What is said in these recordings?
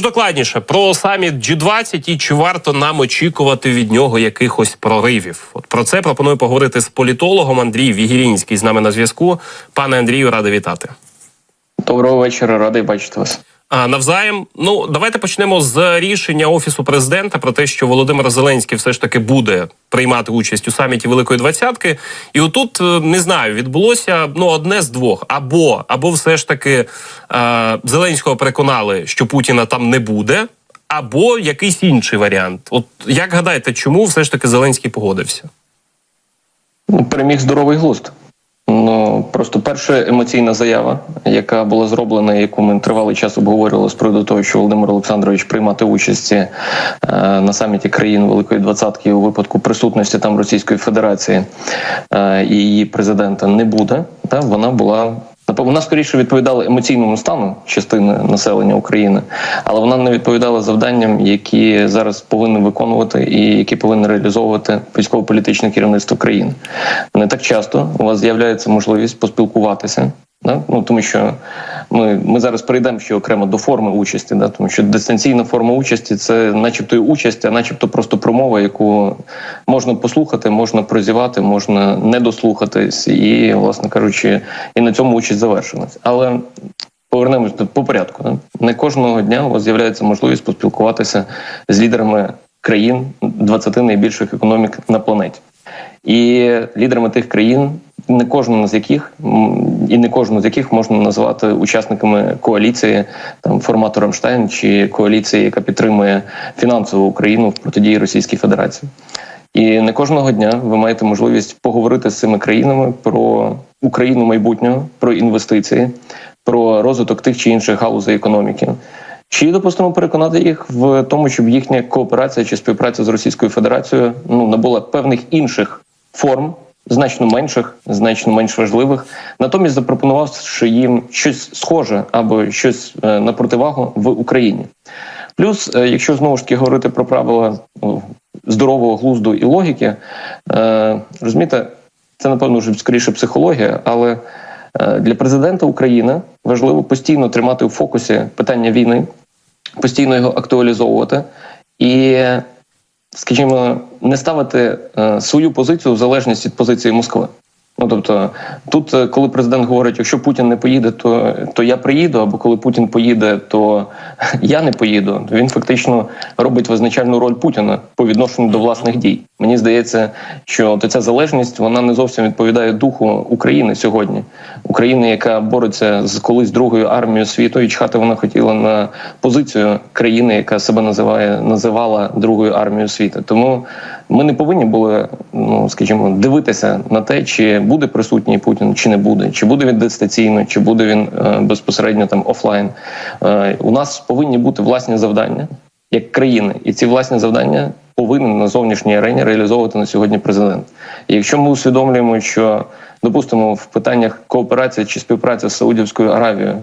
Докладніше про саміт G20 і чи варто нам очікувати від нього якихось проривів? От про це пропоную поговорити з політологом Андрій Вігірінський з нами на зв'язку. Пане Андрію, радий вітати. Доброго вечора, радий бачити вас. Навзаєм, ну давайте почнемо з рішення офісу президента про те, що Володимир Зеленський все ж таки буде приймати участь у саміті Великої Двадцятки. І отут е, не знаю, відбулося ну одне з двох: або або все ж таки е, Зеленського переконали, що Путіна там не буде, або якийсь інший варіант. От як гадаєте, чому все ж таки Зеленський погодився? Ну, Переміг здоровий глузд. Ну просто перша емоційна заява, яка була зроблена, яку ми тривалий час обговорювали з приводу того, що Володимир Олександрович приймати участь е, на саміті країн Великої Двадцятки у випадку присутності там Російської Федерації е, і її президента не буде. Та вона була вона скоріше відповідала емоційному стану частини населення України, але вона не відповідала завданням, які зараз повинні виконувати і які повинні реалізовувати військово-політичне керівництво країни. Не так часто у вас з'являється можливість поспілкуватися. Да? Ну тому що ми ми зараз перейдемо ще окремо до форми участі, да? тому що дистанційна форма участі це, начебто, і участь, а начебто просто промова, яку можна послухати, можна прозівати, можна не дослухатись, і, власне кажучи, і на цьому участь завершилась. Але повернемось по порядку. Да? Не кожного дня у вас з'являється можливість поспілкуватися з лідерами країн 20 найбільших економік на планеті. І лідерами тих країн, не кожного з яких і не кожного з яких можна назвати учасниками коаліції там формату Рамштайн чи коаліції, яка підтримує фінансову Україну в протидії Російській Федерації. І не кожного дня ви маєте можливість поговорити з цими країнами про Україну майбутнього, про інвестиції, про розвиток тих чи інших галузей економіки. Чи допустимо переконати їх в тому, щоб їхня кооперація чи співпраця з Російською Федерацією ну набула певних інших форм, значно менших, значно менш важливих, натомість запропонувавши їм щось схоже або щось на противагу в Україні. Плюс, якщо знову ж таки говорити про правила ну, здорового глузду і логіки, розумієте, це напевно вже скоріше психологія, але для президента України важливо постійно тримати у фокусі питання війни, постійно його актуалізовувати і, скажімо, не ставити свою позицію в залежність від позиції Москви. Ну тобто, тут, коли президент говорить, якщо Путін не поїде, то то я приїду, або коли Путін поїде, то я не поїду. Він фактично робить визначальну роль Путіна по відношенню до власних дій. Мені здається, що ця залежність вона не зовсім відповідає духу України сьогодні. України, яка бореться з колись другою армією світу, і чхати вона хотіла на позицію країни, яка себе називає називала другою армією світу. Тому ми не повинні були, ну скажімо, дивитися на те, чи буде присутній Путін, чи не буде, чи буде він дистанційно, чи буде він е, безпосередньо там офлайн. Е, у нас повинні бути власні завдання як країни, і ці власні завдання повинен на зовнішній арені реалізовувати на сьогодні президент. І якщо ми усвідомлюємо, що допустимо в питаннях кооперації чи співпраці з Саудівською Аравією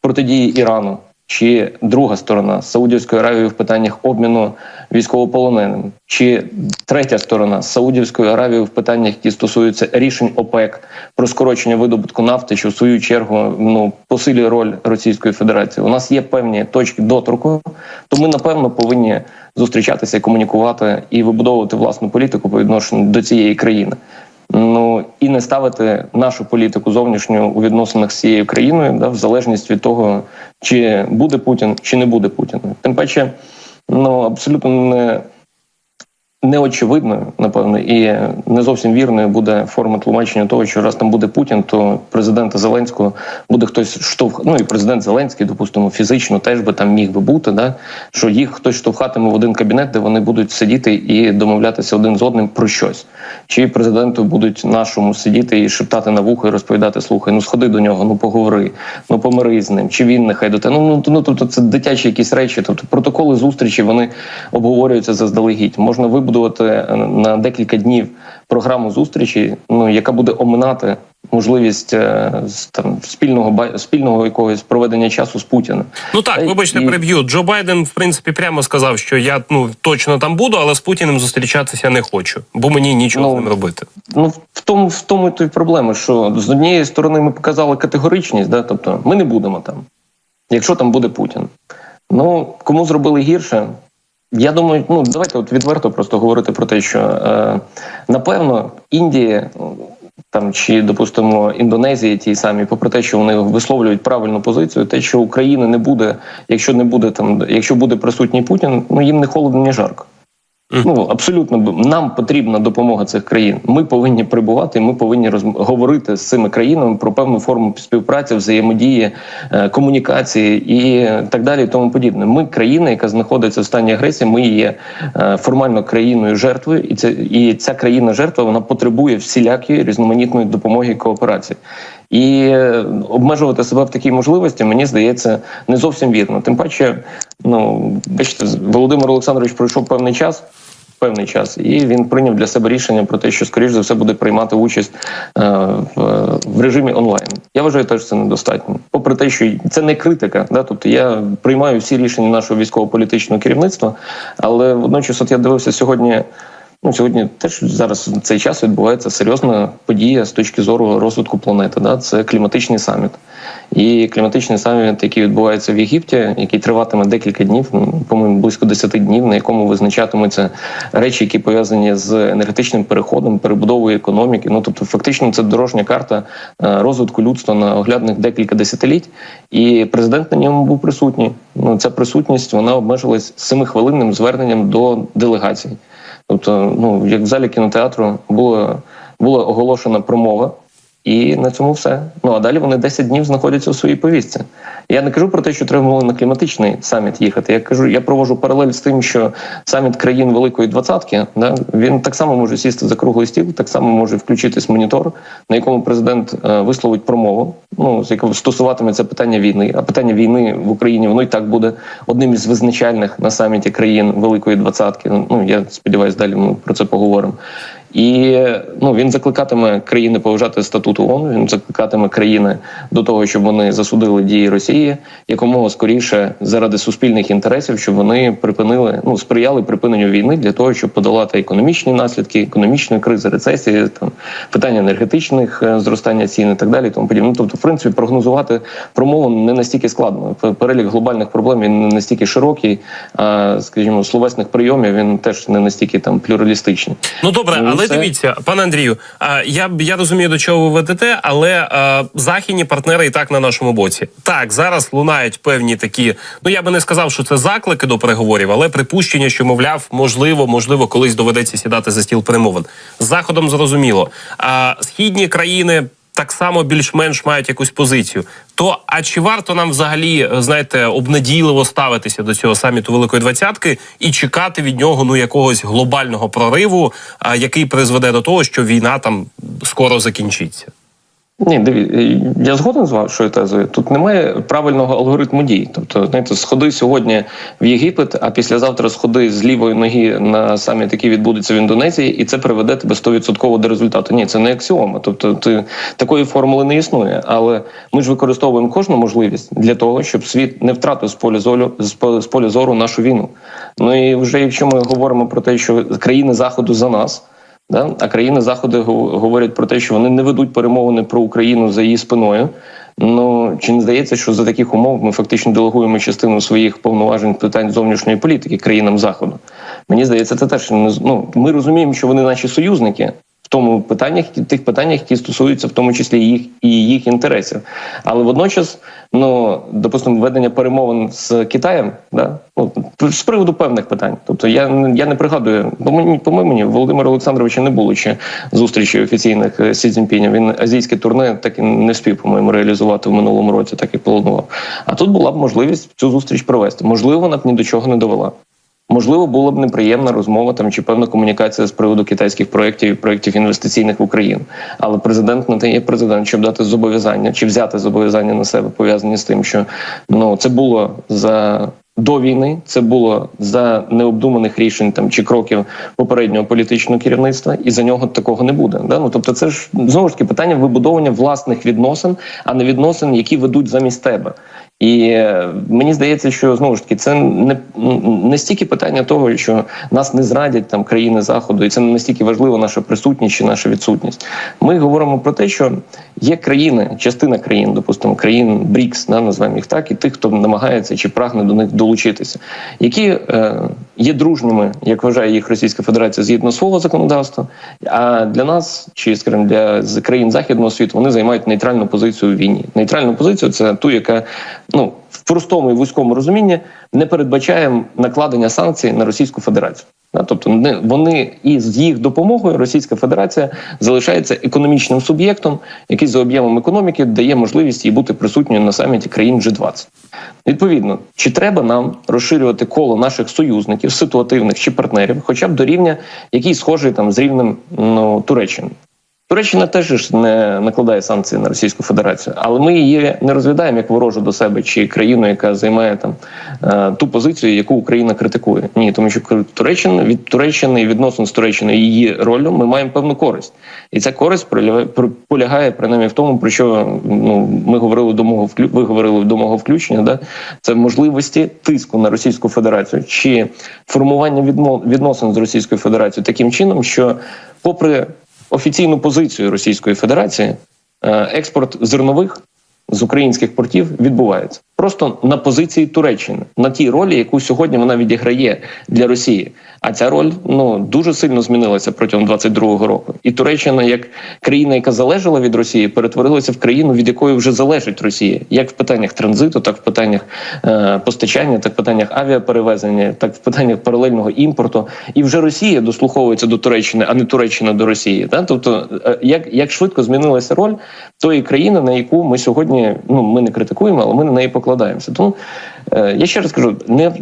протидії Ірану. Чи друга сторона з Саудівською Аравією в питаннях обміну військовополоненим, чи третя сторона з Саудівською Аравією в питаннях, які стосуються рішень ОПЕК про скорочення видобутку нафти, що в свою чергу ну посилює роль Російської Федерації. У нас є певні точки доторку, то ми напевно повинні зустрічатися, комунікувати і вибудовувати власну політику по відношенню до цієї країни. Ну і не ставити нашу політику зовнішню у відносинах з цією країною, да, в залежність від того, чи буде Путін, чи не буде Путіна. Тим паче, ну абсолютно не неочевидною, напевно, і не зовсім вірною буде форма тлумачення того, що раз там буде Путін, то президента Зеленського буде хтось штовх... ну і президент Зеленський, допустимо, фізично теж би там міг би бути, да що їх хтось штовхатиме в один кабінет, де вони будуть сидіти і домовлятися один з одним про щось. Чи президенту будуть нашому сидіти і шептати на вухо і розповідати: слухай, ну сходи до нього, ну поговори, ну помири з ним, чи він нехай до тебе. Ну ну ну тобто це дитячі якісь речі. Тобто протоколи зустрічі вони обговорюються заздалегідь. Можна вибудувати на декілька днів програму зустрічі, ну яка буде оминати можливість там спільного спільного якогось проведення часу з Путіним. Ну так, вибачте, і... переб'ю. Джо Байден в принципі прямо сказав, що я ну точно там буду, але з Путіним зустрічатися не хочу, бо мені нічого ну, з ним робити. Ну в тому в тому то й проблема, що з однієї сторони ми показали категоричність, да, тобто ми не будемо там, якщо там буде Путін. Ну, кому зробили гірше? Я думаю, ну давайте от відверто просто говорити про те, що е, напевно Індія там чи допустимо Індонезії, ті самі, попри те, що вони висловлюють правильну позицію, те, що України не буде, якщо не буде там, якщо буде присутній Путін, ну їм не холодно, ні жарко. Ну абсолютно нам потрібна допомога цих країн. Ми повинні прибувати. Ми повинні розм- говорити з цими країнами про певну форму співпраці, взаємодії, е, комунікації і так далі. І тому подібне. Ми країна, яка знаходиться в стані агресії. Ми є е, формально країною жертвою, і це і ця країна жертва вона потребує всілякої різноманітної допомоги і кооперації. І е, обмежувати себе в такій можливості, мені здається, не зовсім вірно. Тим паче, ну бачите, Володимир Олександрович пройшов певний час. Певний час, і він прийняв для себе рішення про те, що скоріш за все буде приймати участь е, в, режимі онлайн. Я вважаю, теж це недостатньо. Попри те, що це не критика, да, тобто я приймаю всі рішення нашого військово-політичного керівництва, але водночас, от я дивився сьогодні. Ну, сьогодні теж зараз цей час відбувається серйозна подія з точки зору розвитку планети. Да? Це кліматичний саміт. І кліматичний саміт, який відбувається в Єгипті, який триватиме декілька днів, ну, по-моєму, близько 10 днів, на якому визначатимуться речі, які пов'язані з енергетичним переходом, перебудовою економіки. Ну тобто, фактично, це дорожня карта е, розвитку людства на оглядних декілька десятиліть. І президент на ньому був присутній. Ну, ця присутність вона обмежилась семихвилинним зверненням до делегацій. Тобто, ну як в залі кінотеатру було, була оголошена промова, і на цьому все. Ну а далі вони 10 днів знаходяться у своїй повістці. Я не кажу про те, що треба було на кліматичний саміт їхати. Я кажу, я провожу паралель з тим, що саміт країн Великої Двадцятки, да, він так само може сісти за круглий стіл, так само може включитись монітор, на якому президент е, висловить промову, ну з якого стосуватиметься питання війни. А питання війни в Україні воно і так буде одним із визначальних на саміті країн Великої Двадцятки. Ну я сподіваюся, далі ми про це поговоримо. І ну він закликатиме країни поважати статут ООН, Він закликатиме країни до того, щоб вони засудили дії Росії якомога скоріше заради суспільних інтересів, щоб вони припинили, ну сприяли припиненню війни для того, щоб подолати економічні наслідки, економічної кризи, рецесії, там питання енергетичних е, зростання цін і так далі. Тому подібне. Ну, тобто, в принципі, прогнозувати промову не настільки складно. Перелік глобальних проблем він не настільки широкий, а скажімо, словесних прийомів він теж не настільки там плюралістичний. Ну добре, Ну, але це- дивіться, пане Андрію, а, я я розумію, до чого ви ведете, але а, західні партнери і так на нашому боці. Так, зараз лунають певні такі. Ну я би не сказав, що це заклики до переговорів, але припущення, що мовляв, можливо, можливо, колись доведеться сідати за стіл перемовин. З заходом зрозуміло. А східні країни. Так само більш-менш мають якусь позицію. То а чи варто нам взагалі е, знаєте обнадійливо ставитися до цього саміту Великої Двадцятки і чекати від нього ну якогось глобального прориву, який призведе до того, що війна там скоро закінчиться? Ні, диві, я згоден з вашою тезою. Тут немає правильного алгоритму дій. Тобто, знаєте, сходи сьогодні в Єгипет, а післязавтра сходи з лівої ноги на саміт, який відбудеться в Індонезії, і це приведе тебе 100% до результату. Ні, це не аксіома. Тобто, ти такої формули не існує. Але ми ж використовуємо кожну можливість для того, щоб світ не втратив з поля зору з поля зору нашу війну. Ну і вже якщо ми говоримо про те, що країни заходу за нас. Да? А країни заходу говорять про те, що вони не ведуть перемовини про Україну за її спиною. Ну чи не здається, що за таких умов ми фактично делегуємо частину своїх повноважень питань зовнішньої політики країнам заходу? Мені здається, це теж ну, ми розуміємо, що вони наші союзники. Тому питаннях, тих питаннях, які стосуються в тому числі їх і їх інтересів, але водночас, ну допустимо, ведення перемовин з Китаєм, да ну з приводу певних питань. Тобто я я не пригадую, по мені по мені Володимира Олександровича не було ще зустрічі офіційних е, Сі Цзіньпіня. Він азійське турне так і не встиг, по-моєму, реалізувати в минулому році, так і планував. А тут була б можливість цю зустріч провести. Можливо, вона б ні до чого не довела. Можливо, була б неприємна розмова там чи певна комунікація з приводу китайських проєктів і проєктів інвестиційних в Україну. Але президент не те є президент, щоб дати зобов'язання чи взяти зобов'язання на себе пов'язані з тим, що ну це було за. До війни це було за необдуманих рішень там чи кроків попереднього політичного керівництва, і за нього такого не буде. Да? Ну тобто, це ж знову ж таки питання вибудовування власних відносин, а не відносин, які ведуть замість тебе. І е, мені здається, що знову ж таки це не, не стільки питання того, що нас не зрадять там країни заходу, і це не настільки важливо наша присутність чи наша відсутність. Ми говоримо про те, що є країни, частина країн, допустимо, країн БРІКС, да, називаємо їх так, і тих, хто намагається чи прагне до них долучитися, які е, є дружніми, як вважає їх Російська Федерація згідно свого законодавства. А для нас, чи скажімо, для країн західного світу, вони займають нейтральну позицію в війні. Нейтральну позицію це ту, яка ну в простому і вузькому розумінні не передбачає накладення санкцій на Російську Федерацію. Тобто вони і з їх допомогою Російська Федерація залишається економічним суб'єктом, який за об'ємом економіки дає можливість їй бути присутньою на саміті країн G20. Відповідно, чи треба нам розширювати коло наших союзників, ситуативних чи партнерів, хоча б до рівня, який схожий там з рівнем ну, Туреччини. Туреччина теж не накладає санкції на Російську Федерацію, але ми її не розглядаємо як ворожу до себе чи країну, яка займає там е, ту позицію, яку Україна критикує. Ні, тому що Туреччина від Туреччини і відносно з Туреччиною її ролью ми маємо певну користь, і ця користь полягає, принаймні в тому, про що ну ми говорили до мого ви говорили до мого включення. Да, це можливості тиску на Російську Федерацію чи формування відносин з Російською Федерацією таким чином, що, попри офіційну позицію Російської Федерації е, експорт зернових з українських портів відбувається просто на позиції Туреччини, на тій ролі, яку сьогодні вона відіграє для Росії. А ця роль ну дуже сильно змінилася протягом 22-го року. І Туреччина, як країна, яка залежала від Росії, перетворилася в країну, від якої вже залежить Росія, як в питаннях транзиту, так в питаннях е, постачання, так в питаннях авіаперевезення, так в питаннях паралельного імпорту. І вже Росія дослуховується до Туреччини, а не Туреччина до Росії. Так? Тобто, е, як, як швидко змінилася роль тої країни, на яку ми сьогодні ну ми не критикуємо, але ми на неї покладаємося. Тому я ще раз кажу: не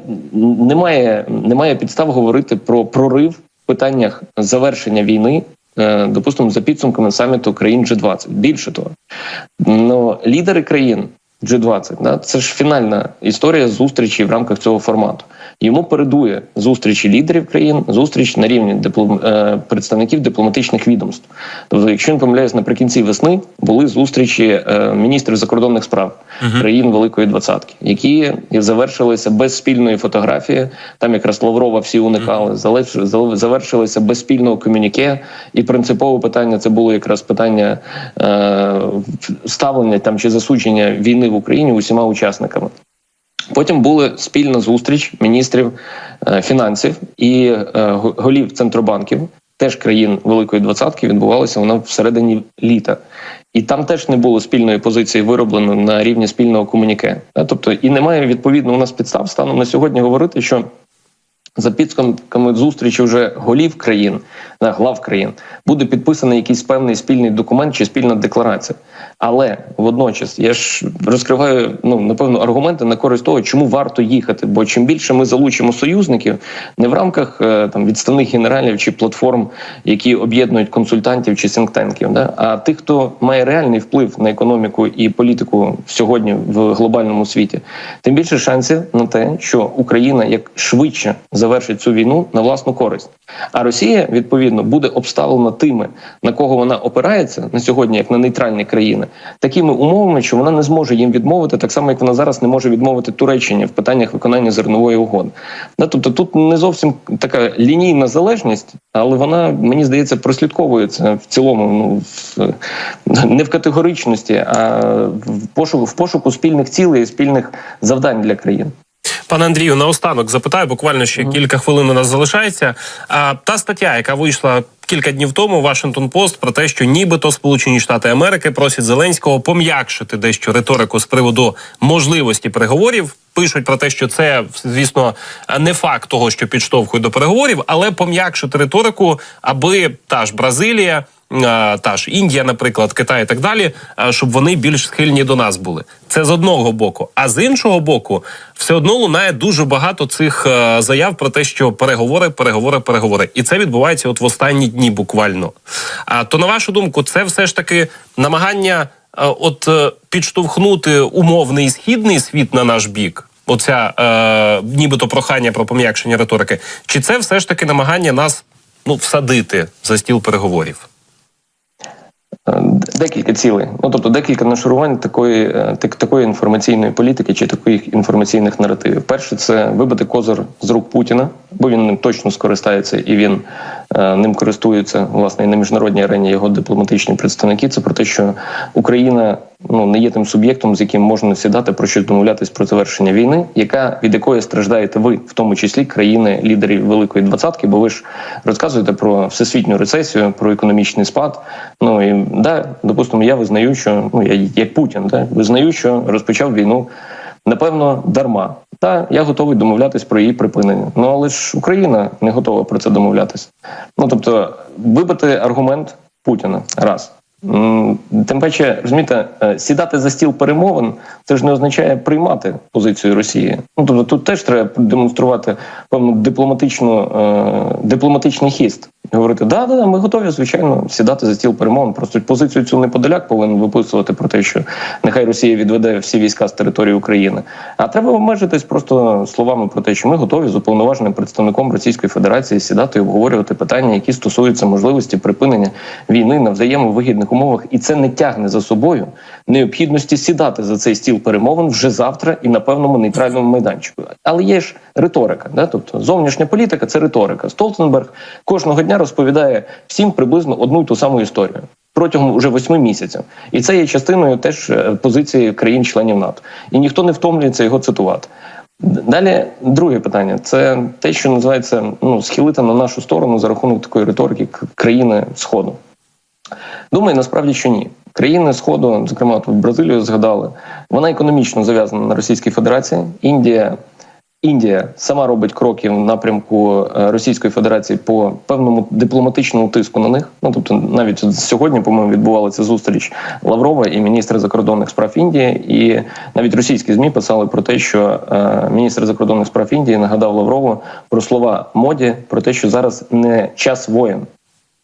немає, немає підстав говорити про прорив в питаннях завершення війни. е, Допустимо, за підсумками саміту країн G20. Більше того, ну, лідери країн G20, да, це ж фінальна історія зустрічі в рамках цього формату. Йому передує зустрічі лідерів країн, зустріч на рівні диплом, е, представників дипломатичних відомств. Тобто, якщо не помиляюсь, наприкінці весни були зустрічі е, міністрів закордонних справ країн Великої Двадцятки, які завершилися без спільної фотографії. Там якраз Лаврова всі уникали. завершилися без спільного комюніке. І принципове питання це було якраз питання е, ставлення там чи засудження війни в Україні усіма учасниками. Потім була спільна зустріч міністрів е, фінансів і е, голів центробанків, теж країн Великої Двадцятки, відбувалася вона всередині літа. І там теж не було спільної позиції вироблено на рівні спільного комуніке. Е, Тобто, і немає відповідно у нас підстав станом на сьогодні говорити, що за підсумками зустрічі вже голів країн, да, глав країн, буде підписаний якийсь певний спільний документ чи спільна декларація. Але водночас я ж розкриваю ну напевно аргументи на користь того, чому варто їхати. Бо чим більше ми залучимо союзників, не в рамках е, там відставних генералів чи платформ, які об'єднують консультантів чи синктенків, да, а тих, хто має реальний вплив на економіку і політику сьогодні в глобальному світі, тим більше шансів на те, що Україна як швидше завершить цю війну на власну користь. А Росія відповідно буде обставлена тими, на кого вона опирається на сьогодні, як на нейтральні країни, такими умовами, що вона не зможе їм відмовити, так само як вона зараз не може відмовити Туреччині в питаннях виконання зернової угоди. Тобто тут не зовсім така лінійна залежність, але вона мені здається прослідковується в цілому. Ну не в категоричності, а в пошуку в пошуку спільних цілей, і спільних завдань для країн. Пане Андрію, наостанок запитаю, буквально ще кілька хвилин у нас залишається. А та стаття, яка вийшла кілька днів тому, Вашингтон Пост, про те, що нібито Сполучені Штати Америки просять Зеленського пом'якшити дещо риторику з приводу можливості переговорів. Пишуть про те, що це звісно не факт того, що підштовхує до переговорів, але пом'якшити риторику, аби та ж Бразилія. Е, Та ж Індія, наприклад, Китай і так далі, е, щоб вони більш схильні до нас були. Це з одного боку. А з іншого боку, все одно лунає дуже багато цих е, заяв про те, що переговори, переговори, переговори, і це відбувається от в останні дні, буквально. А то на вашу думку, це все ж таки намагання, от підштовхнути умовний східний світ на наш бік. Оця е, нібито прохання про пом'якшення риторики, чи це все ж таки намагання нас ну всадити за стіл переговорів? Е, Декілька цілей, ну тобто декілька нашарувань такої, е, так- такої інформаційної політики чи таких інформаційних наративів. Перше, це вибити козир з рук Путіна, бо він ним точно скористається і він е, ним користується власне і на міжнародній арені його дипломатичні представники. Це про те, що Україна ну не є тим суб'єктом, з яким можна сідати про щось домовлятись про завершення війни, яка від якої страждаєте ви, в тому числі країни лідерів Великої двадцятки, бо ви ж розказуєте про всесвітню рецесію, про економічний спад. Ну і да, допустимо, я визнаю, що ну я як Путін, да, визнаю, що розпочав війну. Напевно, дарма. Та я готовий домовлятись про її припинення. Ну але ж Україна не готова про це домовлятись. Ну тобто, вибити аргумент Путіна раз. Тим паче, розумієте, е, сідати за стіл перемовин це ж не означає приймати позицію Росії. Ну тобто тут теж треба демонструвати певну дипломатичну е, дипломатичний хіст. Говорити, да, да, да, ми готові, звичайно, сідати за стіл перемовин. Просто позицію цю не Подоляк повинен виписувати про те, що нехай Росія відведе всі війська з території України. А треба обмежитись просто словами про те, що ми готові з уповноваженим представником Російської Федерації сідати і обговорювати питання, які стосуються можливості припинення війни на взаємовигідних умовах, і це не тягне за собою необхідності сідати за цей стіл перемовин вже завтра і на певному нейтральному майданчику. Але є ж риторика, да? тобто зовнішня політика це риторика. Столтенберг кожного дня розповідає всім приблизно одну й ту саму історію. Протягом уже восьми місяців, і це є частиною теж е, позиції країн-членів НАТО, і ніхто не втомлюється його цитувати. Далі друге питання це те, що називається ну схилити на нашу сторону за рахунок такої риторики країни Сходу. Думаю, насправді, що ні. Країни Сходу, зокрема, тут Бразилію згадали, вона економічно зав'язана на Російській Федерації. Індія, Індія сама робить кроки в напрямку е, Російської Федерації по певному дипломатичному тиску на них. Ну тобто, навіть сьогодні, по-моєму, відбувалася зустріч Лаврова і міністра закордонних справ Індії, і навіть російські змі писали про те, що е, міністр закордонних справ Індії нагадав Лаврову про слова моді про те, що зараз не час воєн.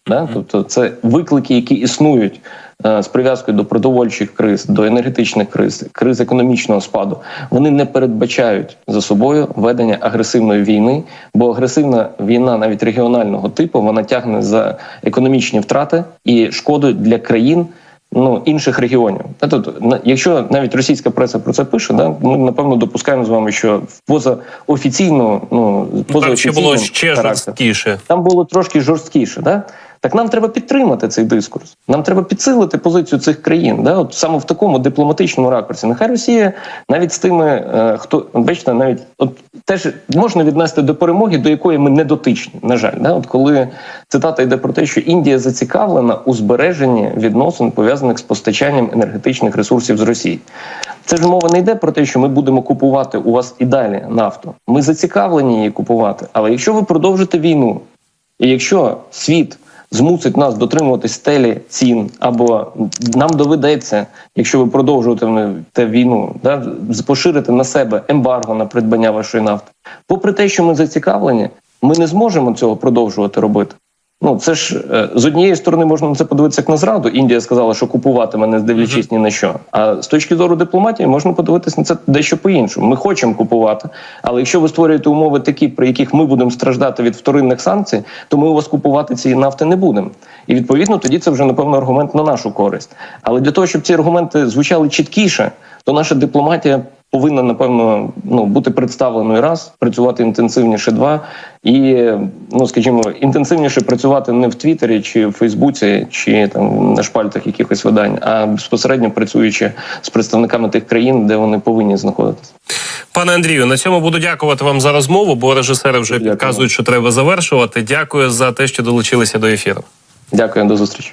Да? Тобто це виклики, які існують з прив'язкою до продовольчих криз, до енергетичних криз, криз економічного спаду. Вони не передбачають за собою ведення агресивної війни, бо агресивна війна, навіть регіонального типу, вона тягне за економічні втрати і шкоду для країн. Ну, інших регіонів. Тобто, якщо навіть російська преса про це пише, да, ми напевно допускаємо з вами, що поза офіційно, ну поза Там ще було ще жорсткіше. там було трошки жорсткіше, да? Так нам треба підтримати цей дискурс. Нам треба підсилити позицію цих країн, да? От саме в такому дипломатичному ракурсі. Нехай Росія навіть з тими, е, хто бачите, навіть от теж можна віднести до перемоги, до якої ми не дотичні. На жаль, да? от коли цитата йде про те, що Індія зацікавлена у збереженні відносин пов'язаних з постачанням енергетичних ресурсів з Росії. Це ж мова не йде про те, що ми будемо купувати у вас і далі нафту. Ми зацікавлені її купувати. Але якщо ви продовжите війну, і якщо світ змусить нас дотримуватись стелі цін, або нам доведеться, якщо ви продовжуєте війну, да, поширити на себе ембарго на придбання вашої нафти, попри те, що ми зацікавлені, ми не зможемо цього продовжувати робити. Ну це ж е, з однієї сторони можна на це подивитися як на зраду. Індія сказала, що купуватиме, не здивлячись ні на що. А з точки зору дипломатії можна подивитися на це дещо по-іншому. Ми хочемо купувати, але якщо ви створюєте умови такі, при яких ми будемо страждати від вторинних санкцій, то ми у вас купувати цієї нафти не будемо. І відповідно тоді це вже напевно аргумент на нашу користь. Але для того, щоб ці аргументи звучали чіткіше, то наша дипломатія повинна напевно ну бути представленою раз, працювати інтенсивніше два, і ну скажімо, інтенсивніше працювати не в Твіттері чи в Фейсбуці, чи там на шпальтах якихось видань, а безпосередньо працюючи з представниками тих країн, де вони повинні знаходитися. Пане Андрію, на цьому буду дякувати вам за розмову, бо режисери вже Дякую. підказують, що треба завершувати. Дякую за те, що долучилися до ефіру. Дякую, до зустрічі.